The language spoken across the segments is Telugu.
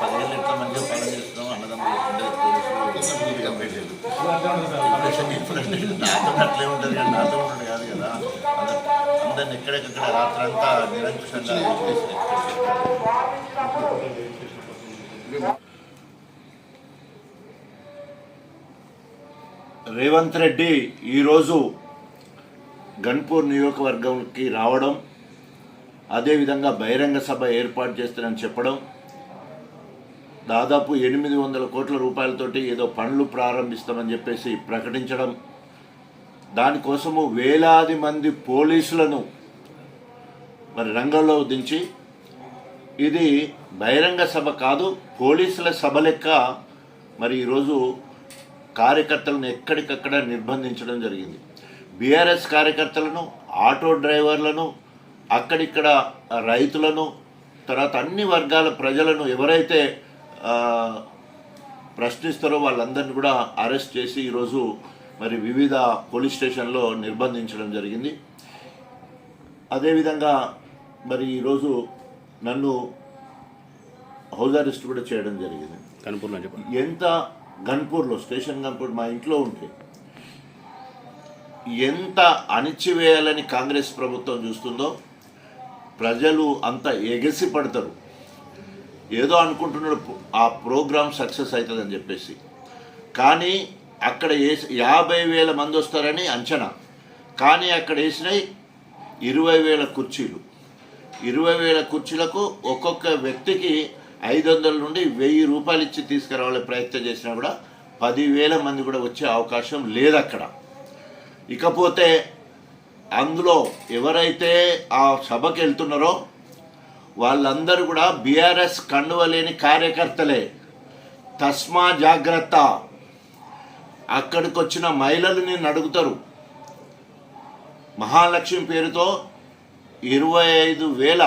ఎంత పదిహేను ఎంత మంచిగా పని చేస్తున్నాం అన్నదమ్ములు అట్లే ఉంటుంది కానీ నాతో ఉండదు కాదు కదా అందరిని ఎక్కడెక్కడ రాత్రంతా నిరంకుశంగా రేవంత్ రెడ్డి ఈరోజు గన్పూర్ నియోజకవర్గంకి రావడం అదేవిధంగా బహిరంగ సభ ఏర్పాటు చేస్తారని చెప్పడం దాదాపు ఎనిమిది వందల కోట్ల రూపాయలతోటి ఏదో పనులు ప్రారంభిస్తామని చెప్పేసి ప్రకటించడం దానికోసము వేలాది మంది పోలీసులను మరి రంగంలో దించి ఇది బహిరంగ సభ కాదు పోలీసుల సభ లెక్క మరి ఈరోజు కార్యకర్తలను ఎక్కడికక్కడ నిర్బంధించడం జరిగింది. బీఆర్ఎస్ కార్యకర్తలను ఆటో డ్రైవర్లను అక్కడిక్కడ రైతులను తర్వాత అన్ని వర్గాల ప్రజలను ఎవరైతే ప్రశ్నిస్తారో వాళ్ళందరినీ కూడా అరెస్ట్ చేసి ఈరోజు మరి వివిధ పోలీస్ స్టేషన్లో నిర్బంధించడం జరిగింది. అదేవిధంగా మరి ఈరోజు నన్ను హౌస్ అరెస్ట్ కూడా చేయడం జరిగింది. కనుపూర్లో చెప్పండి. ఎంత గన్పూర్లో స్టేషన్ గన్పూర్ మా ఇంట్లో ఉంటే ఎంత అణిచివేయాలని కాంగ్రెస్ ప్రభుత్వం చూస్తుందో ప్రజలు అంత ఎగసి పడతారు ఏదో అనుకుంటున్నాడు ఆ ప్రోగ్రామ్ సక్సెస్ అవుతుందని చెప్పేసి. కానీ అక్కడ వేసి యాభై వేల మంది వస్తారని అంచనా. కానీ అక్కడ వేసినాయి ఇరవై వేల కుర్చీలు. ఇరవై వేల కుర్చీలకు ఒక్కొక్క వ్యక్తికి ఐదు వందల నుండి వెయ్యి రూపాయలు ఇచ్చి తీసుకురావాలని ప్రయత్నం చేసినా కూడా పదివేల మంది కూడా వచ్చే అవకాశం లేదు అక్కడ. ఇకపోతే అందులో ఎవరైతే ఆ సభకి వెళ్తున్నారో వాళ్ళందరూ కూడా బీఆర్ఎస్ కండువలేని కార్యకర్తలే. తస్మా జాగ్రత్త. అక్కడికి వచ్చిన మహిళలు నేను అడుగుతారు. మహాలక్ష్మి పేరుతో ఇరవై ఐదు వేల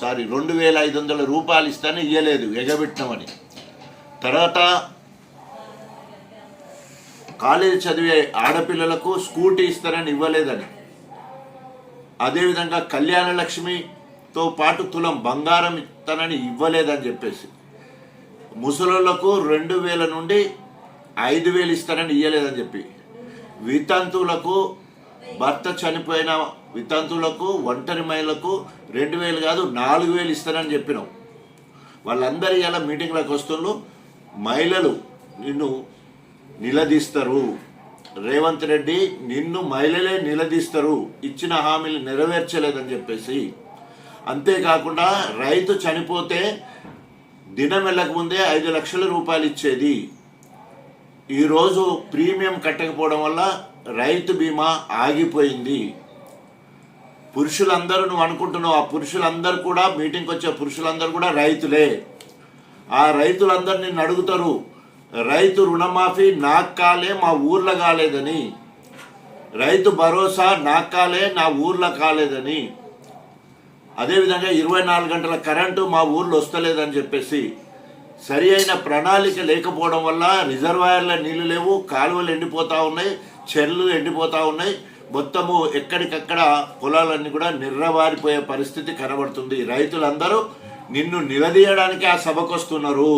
సారీ రెండు వేల ఐదు వందల రూపాయలు ఇస్తాను ఇయ్యలేదు ఎగబెట్టినామని తర్వాత కాలేజీ చదివే ఆడపిల్లలకు స్కూటీ ఇస్తారని ఇవ్వలేదని. అదేవిధంగా కళ్యాణ తో పాటు తులం బంగారం ఇస్తానని ఇవ్వలేదని చెప్పేసి. ముసలోళ్ళకు రెండు వేల నుండి ఐదు వేలు ఇస్తానని ఇవ్వలేదని చెప్పి. వితంతువులకు భర్త చనిపోయిన వితంతువులకు ఒంటరి మహిళలకు రెండు వేలు కాదు నాలుగు వేలు ఇస్తానని చెప్పినాం. వాళ్ళందరూ ఇలా మీటింగ్లకు వస్తున్నారు మహిళలు నిన్ను నిలదీస్తారు. రేవంత్ రెడ్డి నిన్ను మహిళలే నిలదీస్తారు. ఇచ్చిన హామీలు నెరవేర్చలేదని చెప్పేసి అంతేకాకుండా రైతు చనిపోతే దినం వెళ్ళకముందే ఐదు లక్షల రూపాయలు ఇచ్చేది. ఈరోజు ప్రీమియం కట్టకపోవడం వల్ల రైతు బీమా ఆగిపోయింది. పురుషులందరూ నువ్వు అనుకుంటున్నావు ఆ పురుషులందరూ కూడా మీటింగ్కి వచ్చే పురుషులందరూ కూడా రైతులే. ఆ రైతులందరూ నిన్ను అడుగుతారు రైతు రుణమాఫీ నాకు కాలే మా ఊర్లో కాలేదని. రైతు భరోసా నాకు కాలే నా ఊర్లో కాలేదని. అదేవిధంగా ఇరవై నాలుగు గంటల కరెంటు మా ఊర్లో వస్తలేదని చెప్పేసి సరి అయిన ప్రణాళిక లేకపోవడం వల్ల రిజర్వాయర్ల నీళ్ళు లేవు కాలువలు ఎండిపోతూ ఉన్నాయి చెర్లు ఎండిపోతూ ఉన్నాయి. మొత్తము ఎక్కడికక్కడ పొలాలన్నీ కూడా నిర్రవారిపోయే పరిస్థితి కనబడుతుంది. రైతులందరూ నిన్ను నిలదీయడానికి ఆ సభకు వస్తున్నారు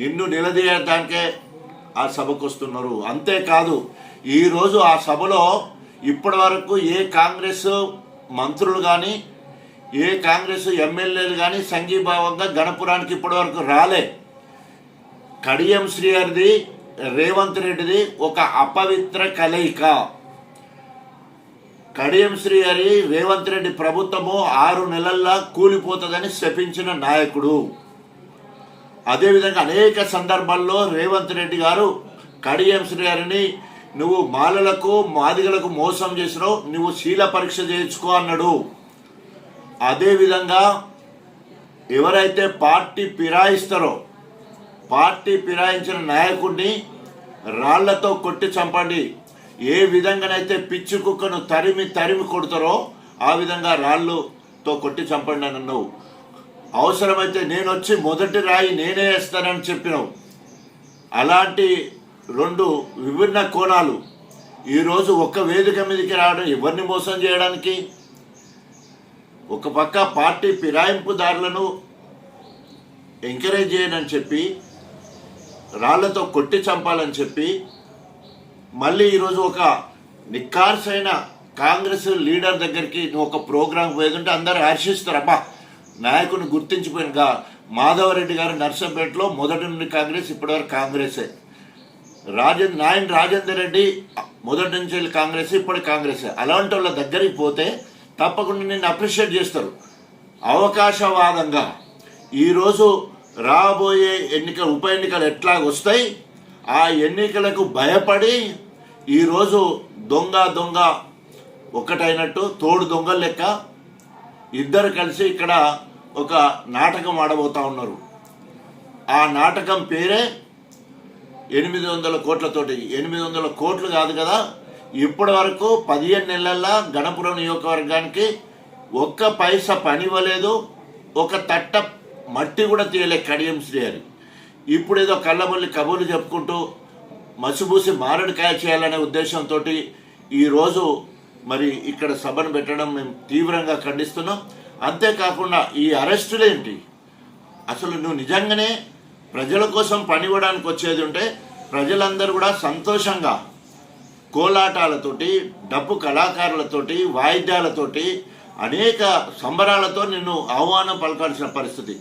నిన్ను నిలదీయడానికే ఆ సభకు వస్తున్నారు అంతేకాదు ఈరోజు ఆ సభలో ఇప్పటి వరకు ఏ కాంగ్రెస్ మంత్రులు కానీ ఏ కాంగ్రెస్ ఎమ్మెల్యేలు కానీ సంఘీభావంగా గణపురానికి ఇప్పటి వరకు రాలే. కడియం శ్రీహరిది రేవంత్ రెడ్డిది ఒక అపవిత్ర కలయిక. కడియం శ్రీహరి రేవంత్ రెడ్డి ప్రభుత్వము ఆరు నెలల్లో కూలిపోతుందని శపించిన నాయకుడు. అదేవిధంగా అనేక సందర్భాల్లో రేవంత్ రెడ్డి గారు కడియం శ్రీహరిని నువ్వు మాలలకు మాదిగలకు మోసం చేసినావు నువ్వు శీల పరీక్ష చేయించుకో అన్నాడు. అదేవిధంగా ఎవరైతే పార్టీ ఫిరాయిస్తారో పార్టీ ఫిరాయించిన నాయకుడిని రాళ్ళతో కొట్టి చంపండి. ఏ విధంగానైతే పిచ్చి కుక్కను తరిమి తరిమి కొడతారో ఆ విధంగా రాళ్ళుతో కొట్టి చంపండి అని అన్నావు. అవసరమైతే నేను వచ్చి మొదటి రాయి నేనే వేస్తానని చెప్పినావు. అలాంటి రెండు విభిన్న కోణాలు. ఈరోజు ఒక్క వేదిక మీదకి రావడం ఎవరిని మోసం చేయడానికి? ఒక పక్క పార్టీ ఫిరాయింపుదారులను ఎంకరేజ్ చేయనని చెప్పి రాళ్ళతో కొట్టి చంపాలని చెప్పి మళ్ళీ ఈరోజు ఒక నిక్కార్సైన కాంగ్రెస్ లీడర్ దగ్గరికి నువ్వు ఒక ప్రోగ్రాం పోయిందంటే అందరూ హర్షిస్తారు. అబ్బా నాయకుని గుర్తించిపోయినగా మాధవరెడ్డి గారు నర్సంపేటలో మొదటి నుండి కాంగ్రెస్ ఇప్పటివరకు కాంగ్రెసే. రాజేంద్ర నాయన్ రాజేందర్ రెడ్డి మొదటి నుంచి కాంగ్రెస్ ఇప్పటి కాంగ్రెస్. అలాంటి వాళ్ళ దగ్గరికి పోతే తప్పకుండా నిన్ను అప్రిషియేట్ చేస్తారు. అవకాశవాదంగా ఈరోజు రాబోయే ఎన్నిక ఉప ఎన్నికలు ఎట్లా వస్తాయి ఆ ఎన్నికలకు భయపడి ఈరోజు దొంగ దొంగ ఒకటైనట్టు తోడు దొంగల లెక్క ఇద్దరు కలిసి ఇక్కడ ఒక నాటకం ఆడబోతా ఉన్నారు. ఆ నాటకం పేరే ఎనిమిది వందల కోట్లతోటి ఎనిమిది వందల కోట్లు కాదు కదా ఇప్పటి వరకు పదిహేను నెలల్లో గణపురం నియోజకవర్గానికి ఒక్క పైసా పని ఇవ్వలేదు ఒక తట్ట మట్టి కూడా తీయలే కడియం శ్రీహరి. ఇప్పుడు ఏదో కళ్ళబొల్లి కబుర్లు చెప్పుకుంటూ మసిబూసి మారడికాయ చేయాలనే ఉద్దేశంతో ఈరోజు మరి ఇక్కడ సభను పెట్టడం మేము తీవ్రంగా ఖండిస్తున్నాం. అంతేకాకుండా ఈ అరెస్టులేంటి అసలు నువ్వు నిజంగానే ప్రజల కోసం పనివ్వడానికి వచ్చేది ఉంటే ప్రజలందరూ కూడా సంతోషంగా కోలాటాలతోటి డప్పు కళాకారులతోటి వాయిద్యాలతోటి అనేక సంబరాలతో నిన్ను ఆహ్వానం పలకాల్సిన పరిస్థితి.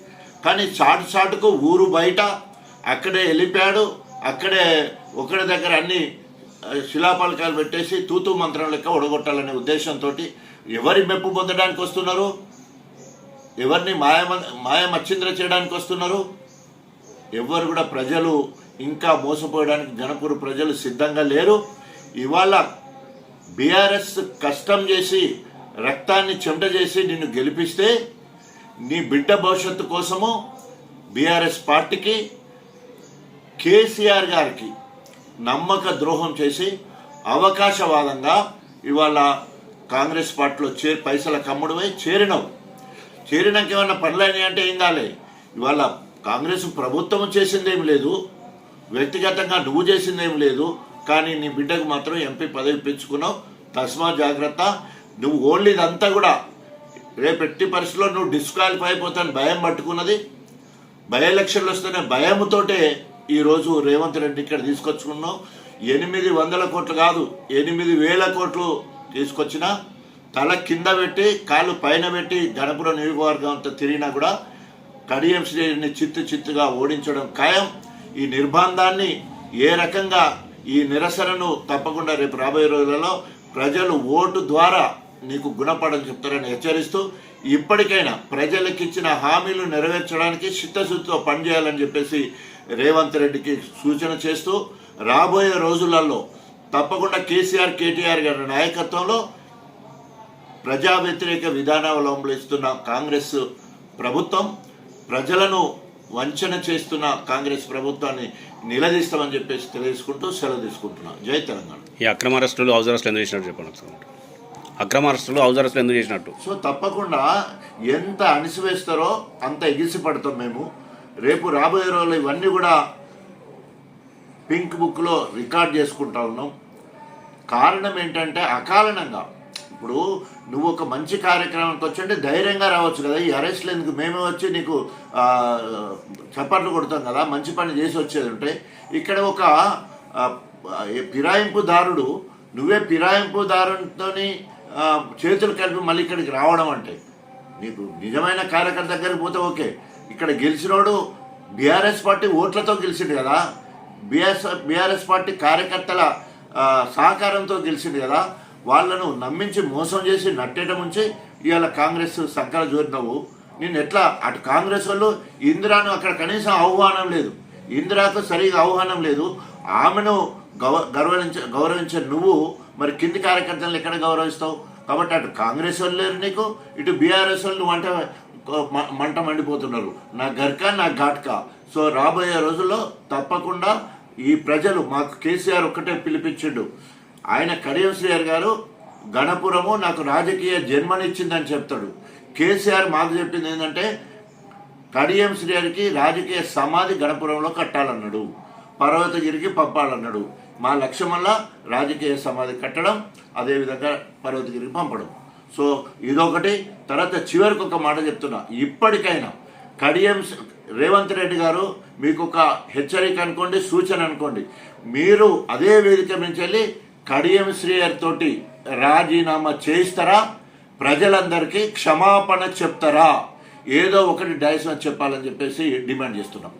కానీ చాటు చాటుకు ఊరు బయట అక్కడే వెళ్ళిపోయాడు. అక్కడే ఒకరి దగ్గర అన్ని శిలాపలకాలు పెట్టేసి తూతు మంత్రం లెక్క ఒడగొట్టాలనే ఉద్దేశంతో ఎవరి మెప్పు పొందడానికి వస్తున్నారు? ఎవరిని మాయ మాయమచ్చింద్ర చేయడానికి వస్తున్నారు? ఎవరు కూడా ప్రజలు ఇంకా మోసపోయడానికి జనపూరు ప్రజలు సిద్ధంగా లేరు. ఇవాళ బీఆర్ఎస్ కష్టం చేసి రక్తాన్ని చెమట చేసి నిన్ను గెలిపిస్తే నీ బిడ్డ భవిష్యత్తు కోసము బీఆర్ఎస్ పార్టీకి కేసీఆర్ గారికి నమ్మక ద్రోహం చేసి అవకాశవాదంగా ఇవాళ కాంగ్రెస్ పార్టీలో చే పైసల కమ్ముడువై చేరినవు. చేరినాక ఏమన్నా పనులైనాయి అంటే ఏం కాలే. ఇవాళ కాంగ్రెస్ ప్రభుత్వం చేసిందేం లేదు వ్యక్తిగతంగా నువ్వు చేసిందేం లేదు కానీ నీ బిడ్డకు మాత్రం ఎంపీ పదవి పెంచుకున్నావు. తస్మా జాగ్రత్త. నువ్వు ఓన్లీ ఇదంతా కూడా రేపు ఎట్టి పరిస్థితుల్లో నువ్వు డిస్క్వాలిఫై అయిపోతాను భయం పట్టుకున్నది. బై ఎలక్షన్లు వస్తేనే భయంతోటే ఈరోజు రేవంత్ రెడ్డి ఇక్కడ తీసుకొచ్చుకున్నావు. ఎనిమిది వందల కోట్లు కాదు ఎనిమిది వేల కోట్లు తీసుకొచ్చిన తల కింద పెట్టి కాళ్ళు పైన పెట్టి గణపురం నియోజకవర్గం అంతా తిరిగినా కూడా కడియం చిత్తు చిత్తుగా ఓడించడం ఖాయం. ఈ నిర్బంధాన్ని ఏ రకంగా ఈ నిరసనను తప్పకుండా రేపు రాబోయే రోజులలో ప్రజలు ఓటు ద్వారా నీకు గుణపడని చెప్తారని హెచ్చరిస్తూ ఇప్పటికైనా ప్రజలకు ఇచ్చిన హామీలు నెరవేర్చడానికి చిత్తశుద్ధితో పనిచేయాలని చెప్పేసి రేవంత్ రెడ్డికి సూచన చేస్తూ రాబోయే రోజులలో తప్పకుండా కేసీఆర్ కేటీఆర్ గారి నాయకత్వంలో ప్రజా వ్యతిరేక విధానావలంబిస్తున్న కాంగ్రెస్ ప్రభుత్వం ప్రజలను వంచన చేస్తున్న కాంగ్రెస్ ప్రభుత్వాన్ని నిలదీస్తామని చెప్పేసి తెలియజేసుకుంటూ సెలవు తీసుకుంటున్నాం. జై తెలంగాణ. ఈ అక్రమ అరెస్టులు హౌస్ అరెస్టులు ఎందుకు చేసినట్టు చెప్పండి అక్రమ అరెస్టులు హౌస్ అరెస్టులు ఎందుకు చేసినట్టు? సో తప్పకుండా ఎంత అణిసివేస్తారో అంత ఎగిసి పడతాం మేము. రేపు రాబోయే రోజులు ఇవన్నీ కూడా పింక్ బుక్లో రికార్డ్ చేసుకుంటా ఉన్నాం. కారణం ఏంటంటే అకారణంగా ఇప్పుడు నువ్వు ఒక మంచి కార్యక్రమానికి వచ్చి ధైర్యంగా రావచ్చు కదా. ఈ అరెస్ట్లు ఎందుకు? మేమే వచ్చి నీకు చప్పట్లు కొడతాం కదా. మంచి పని చేసి వచ్చేది ఉంటే ఇక్కడ ఒక ఫిరాయింపుదారుడు నువ్వే ఫిరాయింపుదారుతో చేతులు కలిపి మళ్ళీ ఇక్కడికి రావడం అంటే నీకు నిజమైన కార్యకర్త దగ్గరికి పోతే ఓకే. ఇక్కడ గెలిచినోడు బీఆర్ఎస్ పార్టీ ఓట్లతో గెలిచిండు కదా. బీఆర్ఎస్ బీఆర్ఎస్ పార్టీ కార్యకర్తల సహకారంతో గెలిచింది కదా. వాళ్ళను నమ్మించి మోసం చేసి నట్టేట ఉంచి ఇవాళ కాంగ్రెస్ సంకల జోరినవు నేను ఎట్లా అటు కాంగ్రెస్ వాళ్ళు ఇందిరాను అక్కడ కనీసం ఆహ్వానం లేదు. ఇందిరాకు సరిగా ఆహ్వానం లేదు. ఆమెను గౌ గౌరవించ గౌరవించే నువ్వు మరి కింది కార్యకర్తలను ఎక్కడ గౌరవిస్తావు? కాబట్టి అటు కాంగ్రెస్ వాళ్ళు లేరు నీకు ఇటు బీఆర్ఎస్ వాళ్ళు నువ్వు అంటే మంట మండిపోతున్నారు. నా గర్కా నా ఘాట్కా. సో రాబోయే రోజుల్లో తప్పకుండా ఈ ప్రజలు మాకు కేసీఆర్ ఒక్కటే పిలిపించిండు. ఆయన కడియం శ్రీఆర్ గారు గణపురము నాకు రాజకీయ జన్మనిచ్చిందని చెప్తాడు. కేసీఆర్ మాకు చెప్పింది ఏంటంటే కడియం శ్రీయర్కి రాజకీయ సమాధి గణపురంలో కట్టాలన్నాడు. పర్వతగిరికి పంపాలన్నాడు. మా లక్ష్యం వల్ల రాజకీయ సమాధి కట్టడం అదేవిధంగా పర్వతగిరికి పంపడం. సో ఇదొకటి. తర్వాత చివరికి ఒక మాట చెప్తున్నా. ఇప్పటికైనా కడియం రేవంత్ రెడ్డి గారు మీకు ఒక హెచ్చరిక అనుకోండి సూచన అనుకోండి. మీరు అదే వేదిక నుంచి వెళ్ళి కడియం శ్రేయర్ తోటి రాజీనామా చేయిస్తారా? ప్రజలందరికీ క్షమాపణ చెప్తారా? ఏదో ఒకటి డైస్ చెప్పాలని చెప్పేసి డిమాండ్ చేస్తున్నాం.